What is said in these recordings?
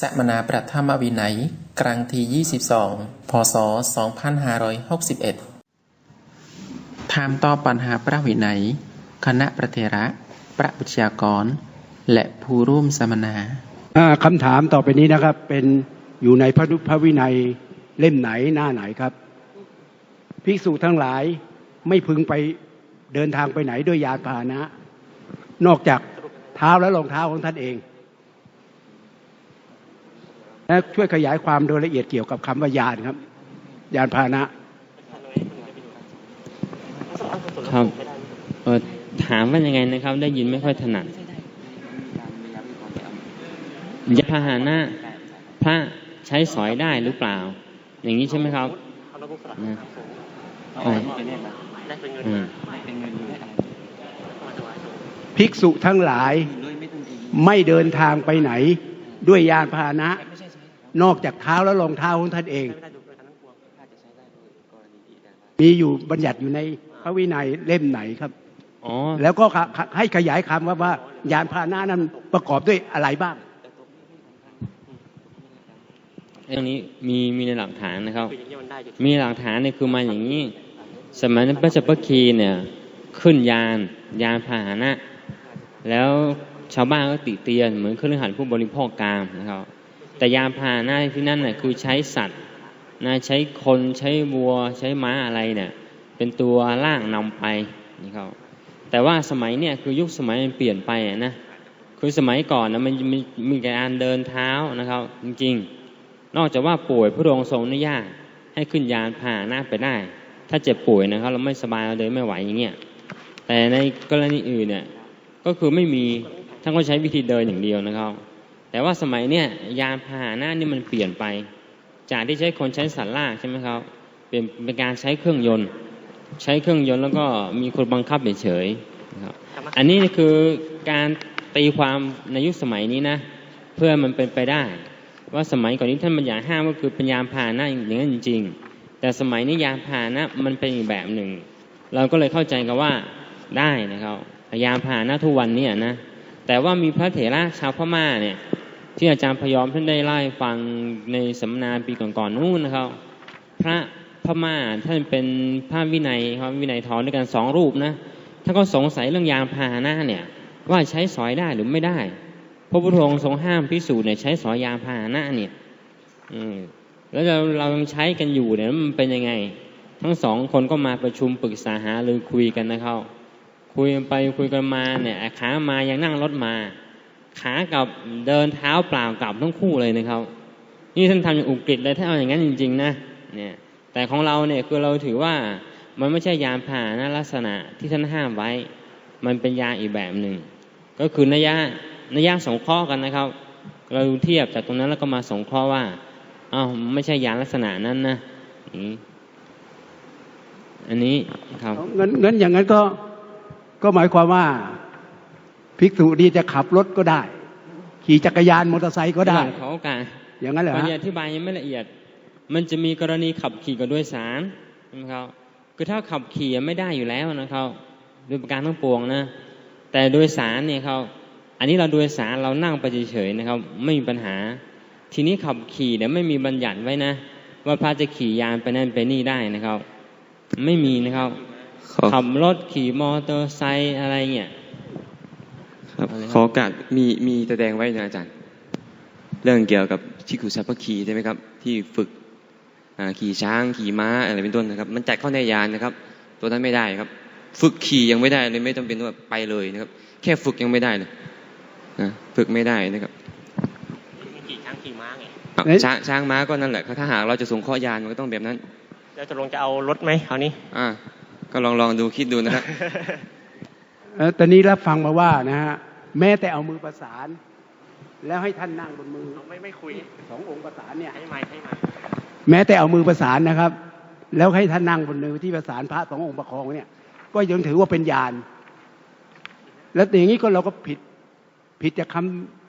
สมนาประธรรมวินัยครั้งที่22 พศ 2561 ถามตอปัญหาพระวินัย คณะประเทระประวิชยากร และผู้ร่วมสมนาคำถามต่อไปนี้นะครับ เป็นอยู่ในพระนุพระวินัยเล่มไหนหน้าไหนครับ ภิกษุทั้งหลายไม่พึงไปเดินทางไปไหนด้วยยานพาหนะ นอกจากเท้าและรองเท้าของท่านเอง และช่วยขยายความโดยละเอียดเกี่ยวกับคำว่ายานครับ ยานพาหนะ ครับเอ่อถามว่ายังไงนะครับ ได้ยินไม่ค่อยถนัดยานพาหนะพระใช้สอยได้หรือเปล่า อย่างนี้ใช่ไหมครับนะอะไรอืมภิกษุทั้งหลายไม่เดินทางไปไหนด้วยยานพาหนะ นอกจากเท้าและรองเท้าของท่านเอง มีอยู่บัญญัติอยู่ในพระวินัยเล่มไหนครับอ๋อแล้วก็ให้ขยายคำว่าว่ายานพาหนะนั้นประกอบด้วยอะไรบ้างเรื่องนี้มีมีในหลักฐานนะครับ มีหลักฐานเนี่ยคือมาอย่างนี้ สมัยนั้นพระเจ้าพระคีเนี่ยขึ้นยานยานพาหนะ แล้วชาวบ้านก็ติเตียนเหมือนเครื่องหันผู้บริโภคกลางนะครับ แต่ยานพาหนะที่นั่นน่ะคือใช้สัตว์นะใช้คนใช้วัว ใช้ม้าอะไรเนี่ยเป็นตัวล่างนำไปนะครับแต่ว่าสมัยเนี่ยคือยุคสมัยมันเปลี่ยนไปนะคือสมัยก่อนนะมันมีมีการเดินเท้านะครับ จริงๆ นอกจากว่าป่วยพระองค์ทรงอนุญาตให้ขึ้นยานพาหนะไปได้ ถ้าเจ็บป่วยนะครับ เราไม่สบายเราเดินไม่ไหวอย่างเงี้ยแต่ในกรณีอื่นเนี่ยก็คือไม่มีท่านก็ใช้วิธีเดินอย่างเดียวนะครับ แต่ว่าสมัยเนี่ยยานพาหนะนี่มันเปลี่ยนไป จากที่ใช้คนใช้สัตว์ลากใช่ไหมครับเปลี่ยนเป็นการใช้เครื่องยนต์ ใช้เครื่องยนต์แล้วก็มีคนบังคับเฉยๆครับอันนี้คือการตีความในยุคสมัยนี้นะ เพื่อมันเป็นไปได้ ว่าสมัยก่อนนี้ท่านบัญญัติห้ามก็คือเป็นยานพาหนะอย่างนั้นจริงๆแต่สมัยนี้ยานพาหนะมันเป็นอีกแบบหนึ่ง เราก็เลยเข้าใจกันว่าได้นะครับยานพาหนะทุกวันเนี้นะแต่ว่ามีพระเถระชาวพม่าเนี่ย ที่อาจารย์พยอมท่านได้เล่าให้ฟังในสัมมนาปีก่อนๆนู่นนะครับ พระพม่าท่านเป็นพระวินัยครับวินัยทอนด้วยกันสองรูปนะท่านก็สงสัยเรื่องยานพาหนะเนี่ยว่าใช้สอยได้หรือไม่ได้พระพุทธองค์ทรงห้ามพิสูจน์เนี่ยใช้สอยยานพาหนะเนี่ยอืมแล้วเราเรายังใช้กันอยู่เนี่ยมันเป็นยังไง ทั้งสองคนก็มาประชุมปรึกษาหารือคุยกันนะครับคุยกันไปคุยกันมาเนี่ยขามายังนั่งรถมา ขากับเดินเท้าเปล่ากลับทั้งคู่เลยนะครับ นี่ท่านทำอย่างอุกฤษเลยถ้าเอาอย่างนั้นจริง ๆ นะเนี่ยแต่ของเราเนี่ยคือเราถือว่ามันไม่ใช่ยานพาหนะลักษณะที่ท่านห้ามไว้ มันเป็นยาอีกแบบหนึ่ง ก็คือนัยยะนัยยะสงเคราะห์กันนะครับ เราเทียบจากตรงนั้นแล้วก็มาสงเคราะห์ว่าอ้าวไม่ใช่ยานลักษณะนั้นนะนี่อันนี้ครับงั้นงั้นอย่างนั้นก็ก็หมายความว่า ภิกษุนี่จะขับรถก็ได้ ขี่จักรยานมอเตอร์ไซค์ก็ได้เรื่องของการอย่างนั้นเหรอตอนฮะนี้อธิบายยังไม่ละเอียด มันจะมีกรณีขับขี่กับโดยสารนะครับคือถ้าขับขี่ไม่ได้อยู่แล้วนะครับโดยประการทั้งปวงนะ แต่โดยสารเนี่ยเขาอันนี้เราโดยสารเรานั่งไปเฉยๆนะครับ ไม่มีปัญหา ทีนี้ขับขี่เนี่ยไม่มีบัญญัติไว้นะ ว่าพระจะขี่ยานไปนั่นไปนี่ได้นะครับ ไม่มีนะครับขอขับรถขี่มอเตอร์ไซค์อะไรเงี้ย ครับอะไรครับขอโอกาสมีมีแสดงไว้นะอาจารย์ เรื่องเกี่ยวกับชิคุซัพพคีใช่ไหมครับ ที่ฝึกอ่าขี่ช้างขี่ม้าอะไรเป็นต้นนะครับ มันจัดเข้าในยานนะครับ ตัวนั้นไม่ได้ครับ ฝึกขี่ยังไม่ได้เลยไม่จำเป็นว่าไปเลยนะครับ แค่ฝึกยังไม่ได้เลยนะฝึกไม่ได้นะครับขี่ช้างขี่ม้าไงอะเอ๊ะช้างช้างม้าก็นั่นแหละถ้าหากเราจะส่งข้อยานมันก็ต้องแบบนั้นแล้วจะลงจะเอารถไหมเอานี้อ่าก็ลองลองดูคิดดูนะครับเอ่อตอนนี้รับฟังมาว่านะฮะ แม้แต่เอามือประสาน แล้วให้ท่านนั่งบนมือไม่ไม่คุยสององค์ประสานเนี่ยให้ไม้ให้ไม้แม้แต่เอามือประสานนะครับ แล้วให้ท่านนั่งบนมือที่ประสานพระสององค์ประคองเนี่ย ก็ยังถือว่าเป็นยานแล้วอย่างนี้ก็เราก็ผิดผิดจากค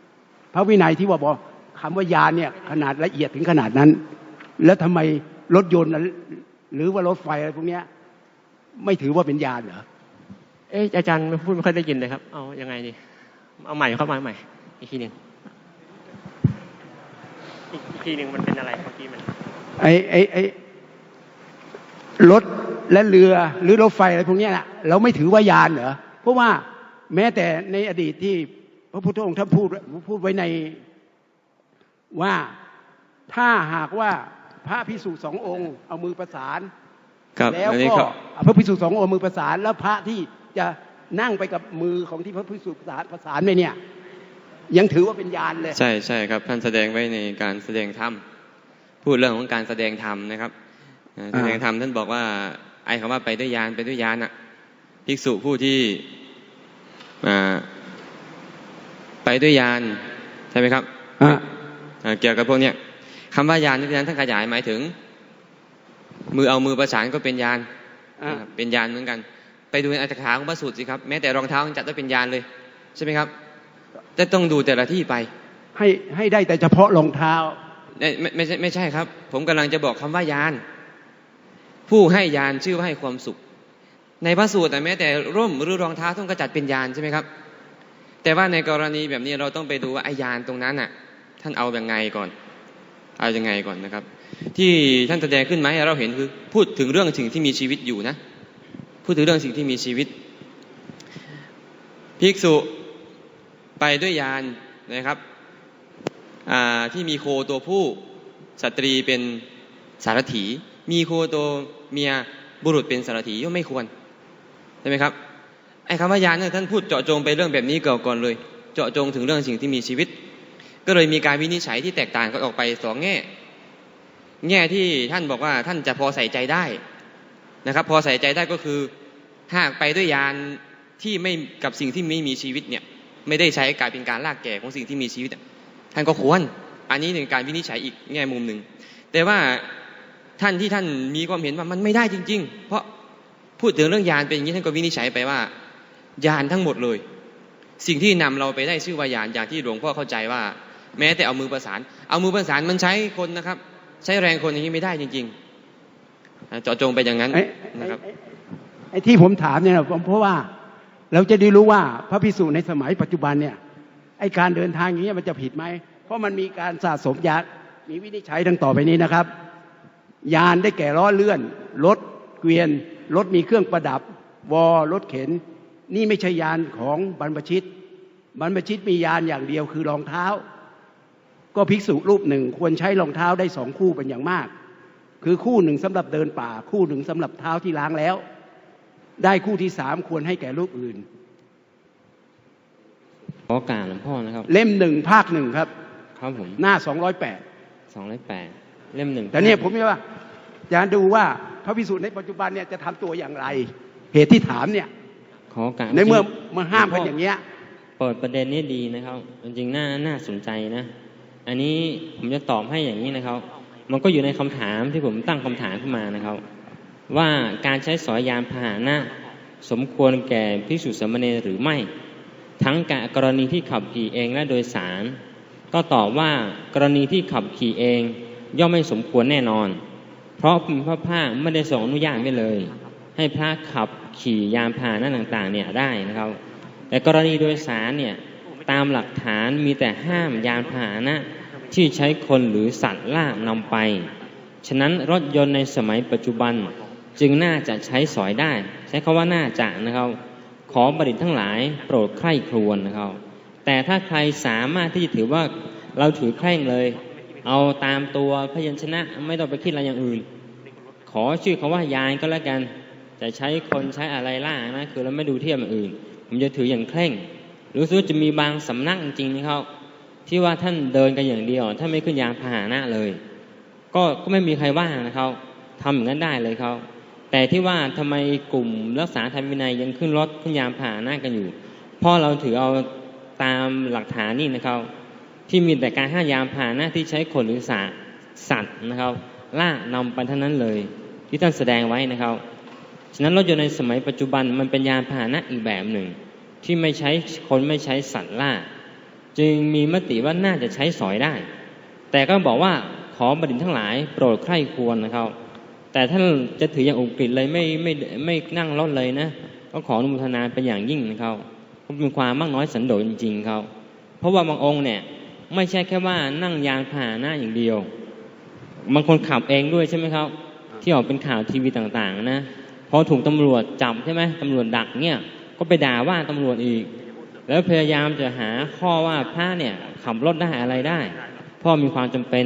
ำพระวินัยที่ว่าบอกคำว่ายานเนี่ยขนาดละเอียดถึงขนาดนั้น แล้วทำไมรถยนต์น่ะหรือว่ารถไฟอะไรพวกเนี้ย ไม่ถือว่าเป็นยานเหรอเอ๊ะอาจารย์ไม่พูดไม่ค่อยได้ยินเลยครับ เอายังไงดี เอาใหม่เข้ามาใหม่ อีกทีหนึ่งอีกอีกทีหนึ่งมันเป็นอะไรเมื่อกี้มันไอ้ไอ้ไอ้รถและเรือหรือรถไฟอะไรพวกเนี้ยนะเราไม่ถือว่ายานเหรอเพราะว่าแม้แต่ในอดีตที่พระพุทธองค์ท่านพูดพูดไว้ในว่าถ้าหากว่าพระพิสุสององค์เอามือประสานครับแล้วอันนี้ก็ครับพระพิสุสององค์เอามือประสานแล้วพระที่จะ นั่งไปกับมือของที่พระพิสุประสานประสานไปเนี่ย ยังถือว่าเป็นยานเลยใช่ใช่ครับ ท่านแสดงไว้ในการแสดงธรรมพูดเรื่องของการแสดงธรรมนะครับเอ่อแสดงธรรมท่านบอกว่า ไอ้คำว่าไปด้วยยานไปด้วยยานอะภิกษุผู้ที่อ่าไปด้วยยานใช่ไหมครับอะเอ่อเกี่ยวกับพวกเนี้ยคำว่ายานนี่ท่านขยายหมายถึง มือเอามือประสานก็เป็นยานอะนะครับเป็นยานเหมือนกัน ไปดูในอัตถกถาของพระสูตรสิครับแม้แต่รองเท้ายังจัดว่าเป็นยานเลยใช่ไหมครับจะต้องดูแต่ละที่ไป ให้ให้ได้แต่เฉพาะรองเท้าไม่ไม่ไม่ใช่ไม่ใช่ครับ ผมกำลังจะบอกคำว่ายาน ผู้ให้ยานชื่อว่าให้ความสุข ในพระสูตรแต่แม้แต่ร่มหรือรองเท้าต้องกระจัดเป็นยานใช่ไหมครับ แต่ว่าในกรณีแบบนี้เราต้องไปดูว่าไอ้ยานตรงนั้นน่ะ ท่านเอาอย่างไงก่อน เอายังไงก่อนนะครับ ที่ท่านแสดงขึ้นไหมาให้เราเห็นคือพูดถึงเรื่องสิ่งที่มีชีวิตอยู่นะ พูดถึงเรื่องสิ่งที่มีชีวิต ภิกษุไปด้วยยานนะครับที่มีโคตัวผู้สตรีเป็นสารถี มีโคตัวเมียบุรุษเป็นสารถีย่อมไม่ควรใช่ไหมครับไอ้คำว่ายานเนี่ยท่านพูดเจาะจงไปเรื่องแบบนี้เก่อนก่อนเลย เจาะจงถึงเรื่องสิ่งที่มีชีวิต ก็เลยมีการวินิจฉัยที่แตกต่างกันออกไปสองแง่ แง่ที่ท่านบอกว่าท่านจะพอใส่ใจได้นะครับ พอใส่ใจได้ก็คือ หากไปด้วยยานที่ไม่กับสิ่งที่ไม่มีชีวิตเนี่ยไม่ได้ใช้กลายเป็นการลากแก่ของสิ่งที่มีชีวิตอะท่านก็ควร อันนี้เป็นการวินิจฉัยอีกแง่มุมหนึ่งแต่ว่าท่านที่ท่านมีความเห็นว่ามันไม่ได้จริง ๆ เพราะพูดถึงเรื่องยานเป็นอย่างนี้ท่านก็วินิจฉัยไปว่ายานทั้งหมดเลย สิ่งที่นำเราไปได้ชื่อว่ายานอย่างที่หลวงพ่อเข้าใจว่า แม้แต่เอามือประสาน เอามือประสานมันใช้คนนะครับ ใช้แรงคนอย่างนี้ไม่ได้จริงๆอ่าเจาะจงไปอย่างนั้นไอ้นะครับ ไอ้ที่ผมถามเนี่ยผมเพราะว่าเราจะได้รู้ว่าพระพิสุในสมัยปัจจุบันเนี่ยไอ้การเดินทางอย่างนี้ยมันจะผิดไหม เพราะมันมีการสะสมยานมีวินิจฉัยดังต่อไปนี้นะครับ ยานได้แก่ล้อเลื่อน รถเกวียน รถมีเครื่องประดับ วอรถเข็น นี่ไม่ใช่ยานของบรรพชิต บรรพชิตมียานอย่างเดียวคือรองเท้า ก็ภิกษุรูปหนึ่งควรใช้รองเท้าได้สองคู่เป็นอย่างมาก คือคู่หนึ่งสำหรับเดินป่า คู่หนึ่งสำหรับเท้าที่ล้างแล้ว ได้คู่ที่สามควรให้แก่รูปอื่นขอโอการหลวงพ่อนะครับ เล่มหนึ่งภาคหนึ่งครับ ครับผม หน้าสองร้อยแปดสองร้อยแปดเล่มหนึ่งแต่เนี่ยผมว่าจะดูว่าพระพิสุในปัจจุบันเนี่ยจะทำตัวอย่างไร เหตุที่ถามเนี่ย ขอโอกาสในเมื่อมาห้ามกันอย่างเงี้ยเปิดประเด็นนี้ดีนะครับ จริงๆน่าน่าสนใจนะ อันนี้ผมจะตอบให้อย่างนี้นะครับ มันก็อยู่ในคำถามที่ผมตั้งคำถามขึ้นมานะครับ ว่าการใช้สอยยานพาหนะ สมควรแก่พิสุสมณรหรือไม่ ทั้งกรณีที่ขับขี่เองและโดยสาร ก็ตอบว่ากรณีที่ขับขี่เอง ย่อมไม่สมควรแน่นอน เพราะพระภาคไม่ได้ทรงอนุญาตไว้เลย ให้พระขับขี่ยานพาหนะต่างๆเนี่ยได้นะครับ แต่กรณีโดยสารเนี่ยตามหลักฐานมีแต่ห้ามยานพาหนะที่ใช้คนหรือสัตว์ลากนำไป ฉะนั้นรถยนต์ในสมัยปัจจุบัน จึงน่าจะใช้สอยได้ ใช้คาว่าน่าจะนะครับ ขอบัณฑิตทั้งหลายโปรดใคร่ครวญนะครับ แต่ถ้าใครสามารถที่จะถือว่าเราถือแคร่งเลย เอาตามตัวพยัญชนะไม่ต้องไปคิดอะไรอย่างอื่น ขอชื่อคาว่ายานก็แล้วกันจะใช้คนใช้อะไรล่างนะคือเราไม่ดูเทียบอื่น ผมจะถืออย่างเคร่งรู้สึกจะมีบางสำนักจริงๆนะครับ ที่ว่าท่านเดินกันอย่างเดียวท่านไม่ขึ้นยานพาหนะเลย ก็ก็ไม่มีใครว่านะครับทำอย่างนั้นได้เลยเขา แต่ที่ว่าทำไมกลุ่มรักษาธรรมวินัยยังขึ้นรถขึ้นยานพาหนะกันอยู่เพราะเราถือเอาตามหลักฐานนี่นะครับ ที่มีแต่การห้ามยานพาหนะที่ใช้คนหรือสัตว์สัตว์นะครับ ล่านำไปเท่านั้นเลย ที่ท่านแสดงไว้นะครับ ฉะนั้นรถยนต์ในสมัยปัจจุบันมันเป็นยานพาหนะอีกแบบหนึ่ง ที่ไม่ใช้คนไม่ใช้สัตว์ล่า จึงมีมติว่าน่าจะใช้สอยได้ แต่ก็บอกว่าขอบัณฑิตทั้งหลายโปรดใคร่ควรนะครับ แต่ท่านจะถืออย่างอุกฤษเลยไม่ไม่ไม่นั่งรถเลยนะ ก็ขออนุโมทนาเป็นอย่างยิ่งนะครับเพราะเป็นความมากน้อยสันโดษจริงๆครับเพราะว่าบางองค์เนี่ยไม่ใช่แค่ว่านั่งยานพาหนะอย่างเดียว บางคนขับเองด้วยใช่ไหมครับ ที่ออกเป็นข่าวทีวีต่างๆนะพอถูกตำรวจจับใช่ไหมตำรวจดักเนี่ย ก็ไปด่าว่าตำรวจอีก แล้วพยายามจะหาข้อว่าพระเนี่ยขับรถได้อะไรได้พราะมีความจำเป็น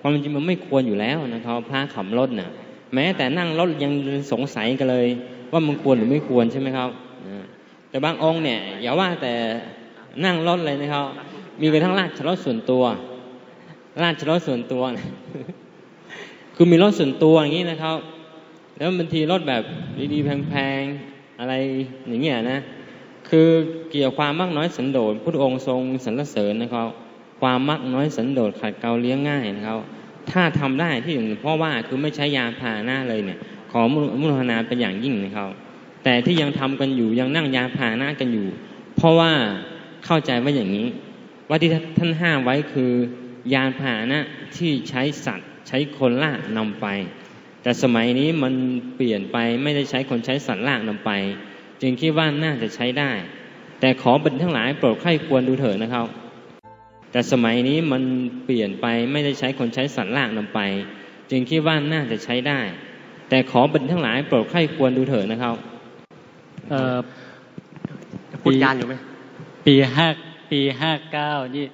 ความจริงมันไม่ควรอยู่แล้วนะครับพระขับรถน่ะ แม้แต่นั่งรถยังสงสัยกันเลย ว่ามันควรหรือไม่ควรใช่ไหมครับแต่บางองค์เนี่ยอย่าว่าแต่นั่งรถเลยนะครับ มีกระทั่งราชรถส่วนตัว ราชรถส่วนตัว คือมีรถส่วนตัวอย่างนี้นะครับ แล้วบางทีรถแบบดีๆแพงๆอะไรอย่างเงี้ยนะคือเกี่ยวความมากน้อยสันโดษพระองค์ทรงสรรเสริญนะครับ ความมักน้อยสันโดษขัดเกลาเลี้ยงง่ายนะครับ ถ้าทำได้ที่หนึ่งพราะว่าคือไม่ใช้ยาพาหนะเลยเนี่ย ขอมุทนาเป็นอย่างยิ่งนะครับแต่ที่ยังทำกันอยู่ยังนั่งยาพาหนะกันอยู่ เพราะว่าเข้าใจว่าอย่างนี้ ว่าที่ท่านห้ามไว้คือยานพาหนะที่ใช้สัตว์ใช้คนลากนำไป แต่สมัยนี้มันเปลี่ยนไปไม่ได้ใช้คนใช้สัตว์ลากนำไป จึงคิดว่าน่าจะใช้ได้ แต่ขอบันทั้งหลายโปรดใคร่ควรดูเถิดนะครับ แต่สมัยนี้มันเปลี่ยนไปไม่ได้ใช้คนใช้สัตว์ลากนำไป จึงคิดว่าน่าจะใช้ได้ แต่ขอบันทั้งหลายโปรดใคร่ควรดูเถิดนะครับเอ่อพูดยานอยู่ไหมปีห้าปีห้าเก้านี่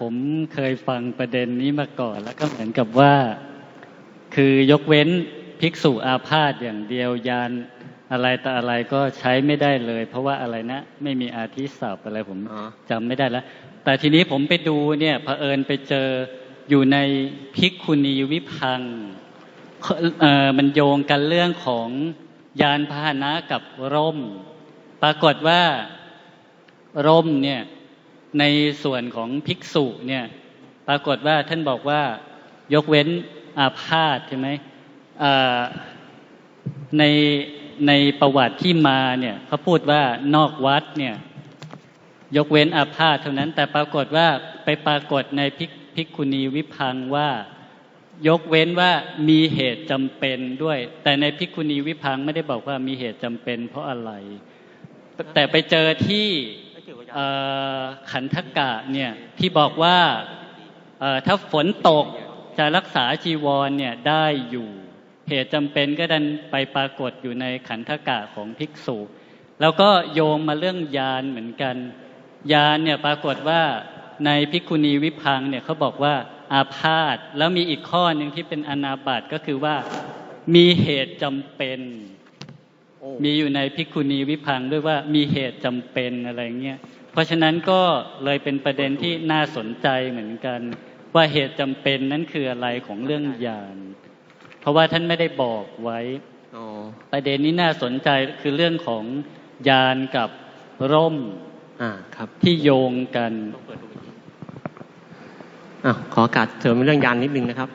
ผมเคยฟังประเด็นนี้มาก่อน แล้วก็เหมือนกับว่า คือยกเว้นภิกษุอาพาธอย่างเดียวยานอะไรแต่อะไรก็ใช้ไม่ได้เลย เพราะว่าอะไรนะ ไม่มีอาทิศัพท์อะไรผมอ๋อจำไม่ได้แล้ว แต่ทีนี้ผมไปดูเนี่ยเผอิญไปเจออยู่ในภิกขุณีวิพังเอ่อมันโยงกันเรื่องของยานพาหนะกับร่ม ปรากฏว่าร่มเนี่ยในส่วนของภิกษุเนี่ยปรากฏว่าท่านบอกว่ายกเว้นอาพาธใช่ไหมในในประวัติที่มาเนี่ยเขาพูดว่านอกวัดเนี่ย ยกเว้นอาพาธเท่านั้น แต่ปรากฏว่าไปปรากฏในภิกภิกขุณีวิพังว่า ยกเว้นว่ามีเหตุจำเป็นด้วย แต่ในภิกขุณีวิพังไม่ได้บอกว่ามีเหตุจำเป็น เพราะอะไร แต่ไปเจอที่ขันธกะเนี่ยที่บอกว่าถ้าฝนตกจะรักษาจีวรเนี่ยได้อยู่เหตุจำเป็นก็ดันไปปรากฏอยู่ในขันธกะของภิกษุ แล้วก็โยงมาเรื่องยานเหมือนกัน ยานเนี่ยปรากฏว่าในภิกขุณีวิพังค์เนี่ยเขาบอกว่าอาพาธแล้วมีอีกข้อหนึ่งที่เป็นอนาบัติก็คือว่ามีเหตุจำเป็น มีอยู่ในภิกขุณีวิพังค์ด้วยว่ามีเหตุจำเป็นอะไรเงี้ยเพราะฉะนั้นก็เลยเป็นประเด็นที่น่าสนใจเหมือนกัน ว่าเหตุจำเป็นนั้นคืออะไรของเรื่องยาน เพราะว่าท่านไม่ได้บอกไว้อ๋อประเด็นนี้น่าสนใจคือเรื่องของยานกับร่ม อ่าครับที่โยงกันอะขอโอกาสเสริมเรื่องยานนิดนึงนะครับ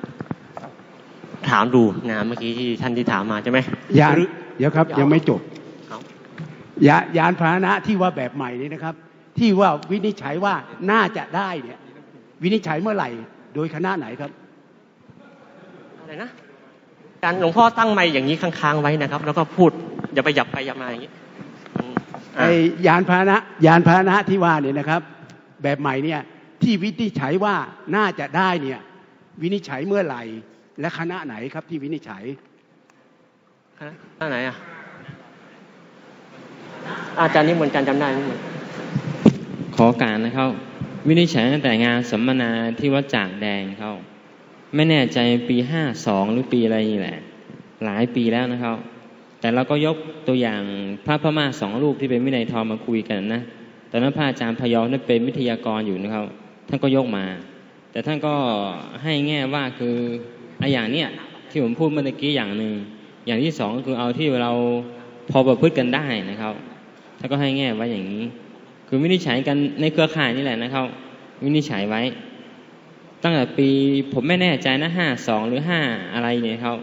ถามดูนะเมื่อกี้ที่ท่านที่ถามมาใช่ไหมยานเดี๋ยวครับ ยังไม่จบครับยายานพาหนะที่ว่าแบบใหม่นี้นะครับ ที่ว่าวินิจฉัยว่าน่าจะได้เนี่ย วินิจฉัยเมื่อไหร่ โดยคณะไหนครับอะไรนะการหลวงพ่อตั้งไมค์อย่างนี้ค้างๆไว้นะครับ แล้วก็พูดอย่าไปหยับไปหยับมาอย่างนี้อืมอะ ไอยานพาหนะยานพาหนะที่ว่าเนี่ยนะครับ แบบใหม่เนี่ยที่วินิจฉัยว่าน่าจะได้เนี่ย วินิจฉัยเมื่อไหร่ และคณะไหนครับที่วินิจฉัยคณะหน้าไหนอะอาจารย์นี่เหมือนกันจำได้นี่เหมือนขอการนะครับ วินิจฉัยตั้งแต่งานสัมมนาที่วัดจากแดงเขาไม่แน่ใจปีห้าสองหรือปีอะไรนี่แหละ หลายปีแล้วนะครับ แต่เราก็ยกตัวอย่างพระพม่าสองรูปที่เป็นวินัยทองมาคุยกันนะตอนนั้นพระอาจารย์พยอมนั้นเป็นวิทยากรอยู่นะครับ ท่านก็ยกมา แต่ท่านก็ให้แง่ว่าคือไอ้อย่างเนี้ยที่ผมพูดเมื่อกี้อย่างหนึ่งอย่างที่สองก็คือเอาที่เราพอประพฤติกันได้นะครับท่านก็ให้แง่ไว้อย่างนี้ คือวินิจฉัยกันในเครือข่ายนี่แหละนะครับ วินิจฉัยไว้ ตั้งแต่ปีผมไม่แน่ใจนะห้าสองหรือห้าอะไรเนี่ยเขา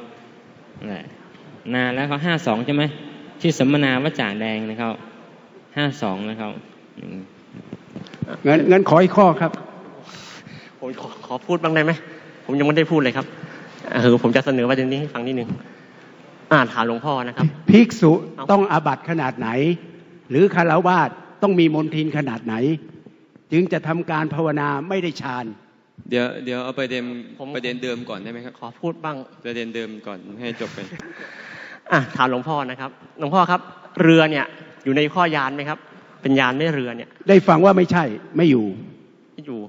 นั่นแหละ นานแล้วเขาห้าสองใช่ไหมที่สัมมนาวัดจ่าแดงนะครับห้าสองนะครับอืมงั้นงั้นขออีกข้อครับผมขอขอพูดบ้างได้ไหมผมยังไม่ได้พูดเลยครับเออผมจะเสนอประเด็นนี้ให้ฟังนิดนึงอ่านถามหลวงพ่อนะครับภิกษุต้องอาบัตขนาดไหน หรือคารวาสต้องมีมนทินขนาดไหน จึงจะทำการภาวนาไม่ได้ฌานเดี๋ยวเดี๋ยวเอาประเด็นผมประเด็นเดิมก่อนได้ไหมครับขอพูดบ้างประเด็นเดิมก่อนให้จบไป อะถามหลวงพ่อนะครับ หลวงพ่อครับ เรือเนี่ย อยู่ในข้อยานไหมครับ เป็นยานไม่เรือเนี่ย ได้ฟังว่าไม่ใช่ไม่อยู่ที่อยู่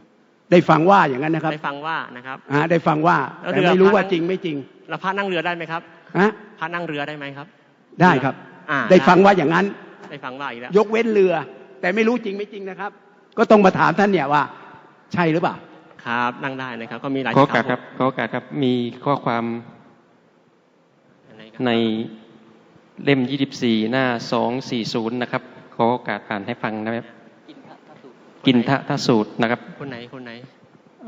ได้ฟังว่าอย่างนั้นนะครับ ได้ฟังว่านะครับฮะได้ฟังว่าแล้วแต่เรือไม่รู้พระว่านั่ง จริงไม่จริงแล้วพระนั่งเรือได้ไหมครับฮะพระนั่งเรือได้ไหมครับ ได้ครับ อ่า ได้ฟังว่าอย่างนั้น ได้ฟังว่าอีกแล้ว ยกเว้นเรือ แต่ไม่รู้จริงไม่จริงนะครับ ก็ต้องมาถามท่านเนี่ยว่า ใช่หรือเปล่า ครับ นั่งได้นะครับ ก็มีหลายขอโอกาสสิครับขอโอกาสครับ มีข้อความอะไรครับ ในเล่ม 24 หน้า 240 นะครับ ขอโอกาสอ่านให้ฟังนะครับ กินทะทะสูตรนะครับ คนไหน คนไหน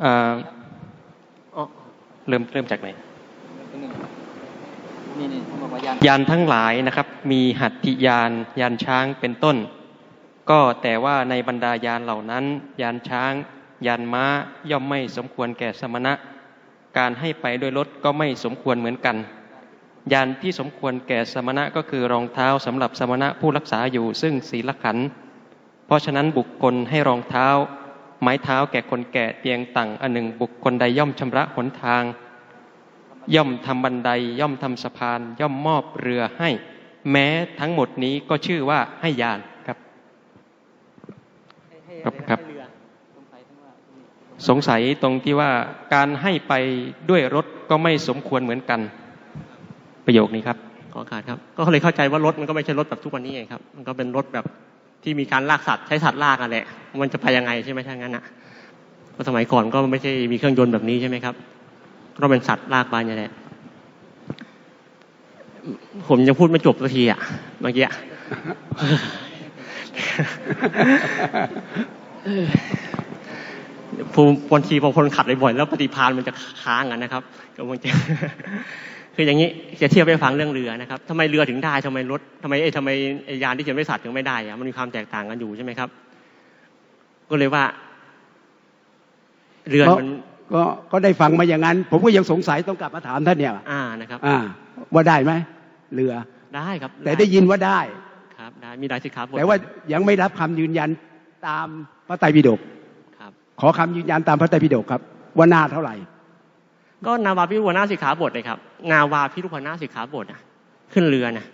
เอ่ออ๋อเริ่มเริ่มจากไหนยานทั้งหลายนะครับ มีหัตถิยานยานช้างเป็นต้น ก็แต่ว่าในบรรดายานเหล่านั้น ยานช้าง ยานม้าย่อมไม่สมควรแก่สมณะ การให้ไปด้วยรถก็ไม่สมควรเหมือนกัน ยานที่สมควรแก่สมณะก็คือรองเท้าสำหรับสมณะผู้รักษาอยู่ซึ่งศีลขัน เพราะฉะนั้นบุคคลให้รองเท้า ไม้เท้าแก่คนแก่เตียงต่างอันหนึ่งบุคคลใดย่อมชำระหนทาง ย่อมทำบันไดย่อมทำสะพาน ย่อมมอบเรือให้ แม้ทั้งหมดนี้ก็ชื่อว่าให้ยานครับครับครับสงสัยตรงที่ว่าการให้ไปด้วยรถก็ไม่สมควรเหมือนกัน ประโยคนี้ครับขอโอกาสครับ ก็เลยเข้าใจว่ารถมันก็ไม่ใช่รถแบบทุกวันนี้ไงครับ มันก็เป็นรถแบบที่มีการลากสัตว์ใช้สัตว์ลากกันแหละ มันจะไปยังไงใช่ไหมถ้างั้นอะเพราะสมัยก่อนก็ไม่ใช่มีเครื่องยนต์แบบนี้ใช่ไหมครับ ก็เป็นสัตว์ลากไปนี่แหละ ผมยังพูดไม่จบสักทีอะเมื่อกี้อะภูมิบางทีพอคนขับบ่อยแล้วปฏิพานมันจะค้างกันนะครับก็มันจะ คืออย่างนี้จะเทียบไปฟังเรื่องเรือนะครับทำไมเรือถึงได้ทำไมรถทำไมเอ้ยทำไมไอ้ยานที่เขียนไว้สัตว์ถึงไม่ได้อะมันมีความแตกต่างกันอยู่ใช่ไหมครับ ก็เลยว่า เรือมันก็ก็ได้ฟังมาอย่างนั้น ผมก็ยังสงสัยต้องกลับมาถามท่านเนี่ย อ่านะครับ อ่า ว่าได้ไหมเรือได้ครับ แต่ได้ยินว่าได้ครับได้มีได้สิครับบทแต่ว่ายังไม่รับคำยืนยันตามพระไตรปิฎกครับ ขอคำยืนยันตามพระไตรปิฎกครับ ว่าหน้าเท่าไหร่ ก็นาวาพิรุพนาสิกขาบทเลยครับ นาวาพิรุพนาสิกขาบทนะขึ้นเรือนะ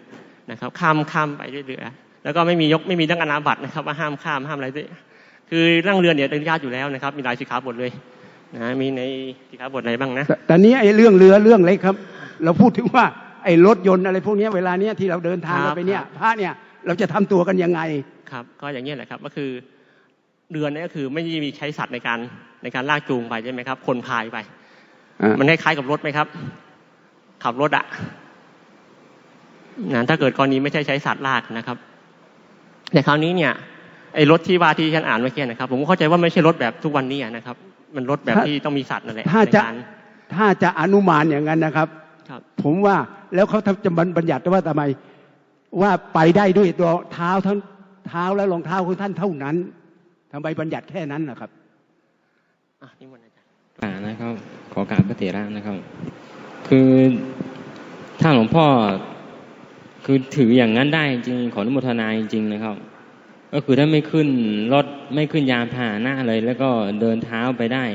นะครับข้ามข้ามไปด้วยเรือ แล้วก็ไม่มียกไม่มีเรื่องอนาบัตนะครับว่าห้ามข้ามห้ามอะไรด้วยคือนั่งเรือเนี่ยอนุญาตอยู่แล้วนะครับ มีหลายสิกขาบทเลยนะมีในสิกขาบทไหนบ้างนะแต่แต่นี้ไอ้เรื่องเรือเรื่องเล็กครับ เราพูดถึงว่าไอ้รถยนต์อะไรพวกเนี้ยเวลาเนี้ยที่เราเดินทางครับกันไปเนี่ยพระเนี่ยเราจะทำตัวกันยังไงครับ ก็อย่างนี้ยแหละครับก็คือเรือเนี่ยก็คือไม่ได้มีใช้สัตว์ในการในการลากจูงไปใช่ไหมครับ คนพายไปอ่า มันคล้ายๆกับรถไหมครับ ขับรถอะนะถ้าเกิดกรณีไม่ใช่ใช้สัตว์ลากนะครับ แต่คราวนี้เนี่ยไอ้รถที่ว่าที่ฉันอ่านเมื่อกี้นะครับ ผมเข้าใจว่าไม่ใช่รถแบบทุกวันนี้อะนะครับ มันรถแบบถ้าที่ต้องมีสัตว์นั่นแหละถ้าจะในการถ้าจะอนุมานอย่างนั้นนะครับครับผมว่าแล้วเขาทำจะบัญญัติว่าทำไม ว่าไปได้ด้วยตัวเท้าทั้งเท้าและรองเท้าของท่านเท่านั้นทำไมบัญญัติแค่นั้นนะครับอะนี่มันอาจารย์ ป่านะครับ ขอการพระเถระนะครับ คือถ้าหลวงพ่อคือถืออย่างนั้นได้จริงขออนุโมทนาจริงนะครับ ก็คือถ้าไม่ขึ้นรถไม่ขึ้นยานพาหนะเลย แล้วก็เดินเท้าไปได้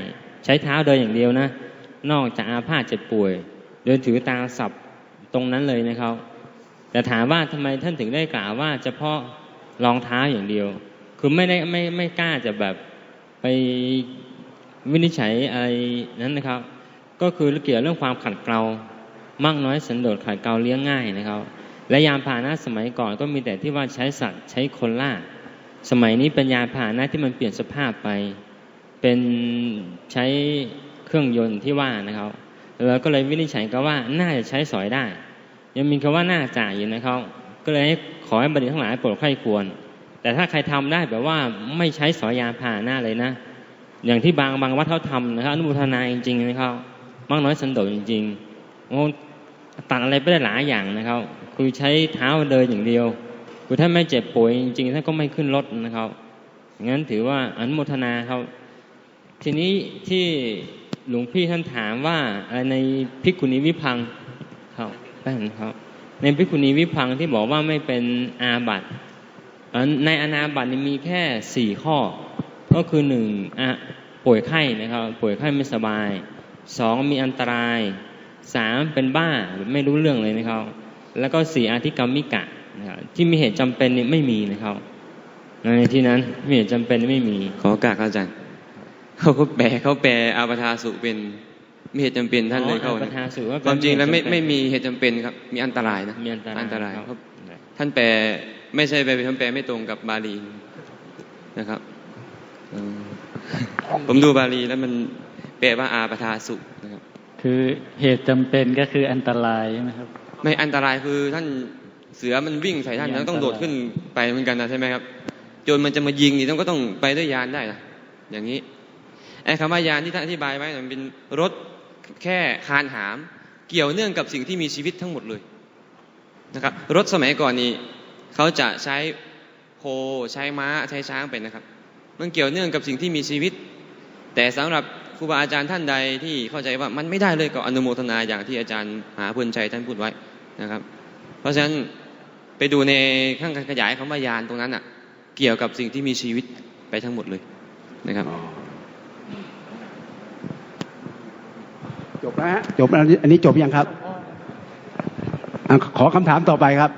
ใช้เท้าเดินอย่างเดียวนะ นอกจากอาพาธเจ็บป่วย เดินถือตาสับตรงนั้นเลยนะครับ แต่ถามว่าทำไมท่านถึงได้กล่าวว่าเฉพาะรองเท้าอย่างเดียว คือไม่ได้ไม่ไม่กล้าจะแบบไป วินิจฉัยอะไรนั้นนะครับ ก็คือเกี่ยวเรื่องความขัดเกลามากน้อยสันโดษขัดเกลาเลี้ยงง่ายนะครับ และยานพาหนะสมัยก่อนก็มีแต่ที่ว่าใช้สัตว์ใช้คนล่า สมัยนี้เป็นยานพาหนะที่มันเปลี่ยนสภาพไป เป็นใช้เครื่องยนต์ที่ว่านะครับเราก็เลยวินิจฉัยกันว่าน่าจะใช้สอยได้ ยังมีคำว่าน่าจ่ายอยู่นะครับ ก็เลยขอให้บัณฑิตทั้งหลายโปรดใคร่ควร แต่ถ้าใครทำได้แบบว่าไม่ใช้สอยยานพาหนะเลยนะ อย่างที่บางบางวัดเขาทำนะครับอนุโมทนาจริงๆนะครับมากน้อยสันโดษจริงๆโอ้ตัดอะไรไปได้หลายอย่างนะครับ คือใช้เท้าเดินอย่างเดียว คือถ้าไม่เจ็บป่วยจริงๆท่านก็ไม่ขึ้นรถนะครับงั้นถือว่าอนุโมทนาครับ ทีนี้ที่หลวงพี่ท่านถามว่าอะไรในพิกุณีวิพังครับได้เห็นครับ ในพิกุณีวิพังที่บอกว่าไม่เป็นอาบัตในอนาบัตนี่มีแค่สี่ข้อ ก็คือหนึ่งอะป่วยไข้นะครับป่วยไข้ไม่สบายสองมีอันตรายสามเป็นบ้าแบบไม่รู้เรื่องเลยนะครับ แล้วก็สี่อาธิกรรมิกะนะครับที่มีเหตุจำเป็นเนี่ยไม่มีนะครับในที่นั้นมีเหตุจำเป็นไม่มี ขอโอกาสครับอาจารย์เขาก็แปลเขาแปลอาปทาสุเป็นมีเหตุจำเป็นท่านเลยเข้าอ๋ออาปนะทาสุว่าเป็นความจริงแล้วไม่เหตุจำเป็นไม่มีเหตุจำเป็นครับ มีอันตรายนะมีอันตรายอันตรายครับครับท่านแปลไม่ใช่แปลท่านแปลไม่ตรงกับบาลีนะครับเออ ผมดูบาลีแล้วมันแปลว่าอาปทาสุนะครับ คือเหตุจำเป็นก็คืออันตรายใช่ไหมครับ ไม่อันตรายคือท่านเสือมันวิ่งใส่ท่านมีอันแล้วต้องโดดตรายขึ้นไปเหมือนกันนะใช่ไหมครับโจรมันจะมายิงนี่ต้องก็ต้องไปด้วยยานได้นะอย่างนี้ไอ้คำว่ายานที่ท่านอธิบายไว้น่ะมันเป็นรถแค่คานหาม เกี่ยวเนื่องกับสิ่งที่มีชีวิตทั้งหมดเลยนะครับรถสมัยก่อนนี้เขาจะใช้โคใช้ม้าใช้ช้างเป็นนะครับ มันเกี่ยวเนื่องกับสิ่งที่มีชีวิต แต่สำหรับครูบาอาจารย์ท่านใดที่เข้าใจว่ามันไม่ได้เลยก็อนุโมทนาอย่างที่อาจารย์หาพุนชัยท่านพูดไว้นะครับ เพราะฉะนั้นไปดูในข้างการขยายคำว่ายานตรงนั้นอะ เกี่ยวกับสิ่งที่มีชีวิตไปทั้งหมดเลยนะครับจบแล้วฮะจบแล้วอันนี้จบยังครับ ขอคำถามต่อไปครับ